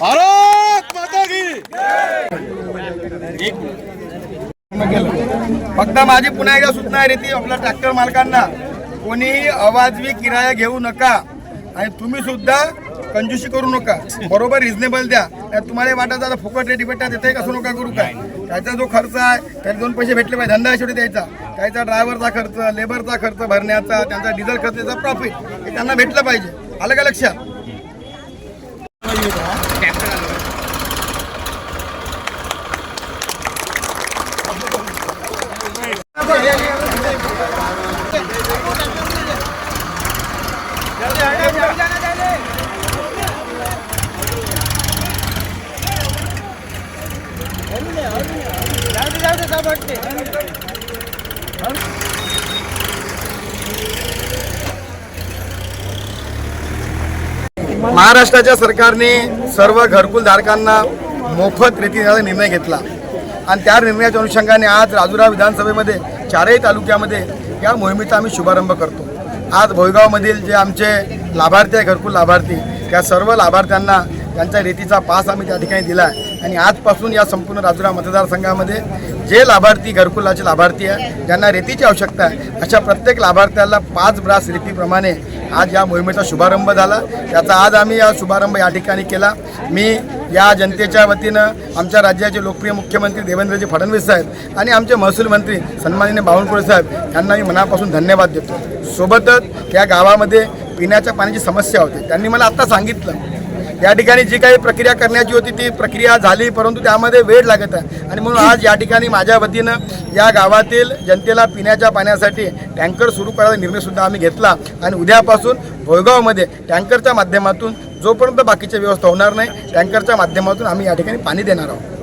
भारत माता की फक्त माझी पुन्हा एकदा सूचना आहे ती आपल्या ट्रॅक्टर मालकांना. कोणीही अवाजवी किराया घेऊ नका. आणि तुम्ही सुद्धा कंजुशी करू नका. बरोबर रिझनेबल द्या. तुम्हाला वाटत आता फुकट रेट भेटतात तिथे कसं नका करू काय? त्याचा जो खर्च आहे त्याला दोन पैसे भेटले पाहिजे. धंदा आहे शेवटी द्यायचा. त्याचा ड्रायव्हरचा खर्च लेबरचा खर्च भरण्याचा त्यांचा डिझेल खर्चाचा प्रॉफिट हे त्यांना भेटलं पाहिजे. आलं का लक्षात? bao nhiêu đó đẹp ra rồi Hãy subscribe cho kênh Ghiền Mì Gõ Để không bỏ lỡ những video hấp dẫn महाराष्ट्राच्या सरकारने सर्व घरकुल धारकांना मोफत रेती निर्णय घेतला. आणि त्या निर्णयाच्या अनुषंगाने आज राजुरा विधानसभेमध्ये चारही तालुक्यामध्ये या मोहिमेचा आम्ही शुभारंभ करतो. आज भोयगावमधील जे आमचे लाभार्थी आहे घरकुल लाभार्थी त्या सर्व लाभार्थ्यांना त्यांच्या रेतीचा पास आम्ही त्या ठिकाणी दिला आहे. आणि आजपासून या संपूर्ण राजुरा मतदारसंघामध्ये जे लाभार्थी घरकुलाचे लाभार्थी आहे ज्यांना रेतीची आवश्यकता आहे अशा प्रत्येक लाभार्थ्याला पाच ब्रास रेतीप्रमाणे आज या मोहिमेचा शुभारंभ झाला. त्याचा आज आम्ही या शुभारंभ या ठिकाणी केला. मी या जनतेच्या वतीनं आमच्या राज्याचे लोकप्रिय मुख्यमंत्री देवेंद्रजी फडणवीस साहेब आणि आमचे महसूल मंत्री सन्माननीय बावनकुळे साहेब यांना मी मनापासून धन्यवाद देतो. सोबतच या गावामध्ये पिण्याच्या पाण्याची समस्या होती. त्यांनी मला आत्ता सांगितलं. या ठिकाणी जी काही प्रक्रिया करण्याची होती ती प्रक्रिया झाली परंतु त्यामध्ये वेळ लागत आहे. आणि म्हणून आज या ठिकाणी माझ्या वतीनं या गावातील जनतेला पिण्याच्या पाण्यासाठी टँकर सुरू करायचा निर्णयसुद्धा आम्ही घेतला. आणि उद्यापासून भोयगावमध्ये टँकरच्या माध्यमातून जोपर्यंत बाकीची व्यवस्था होणार नाही टँकरच्या माध्यमातून आम्ही या ठिकाणी पाणी देणार आहोत.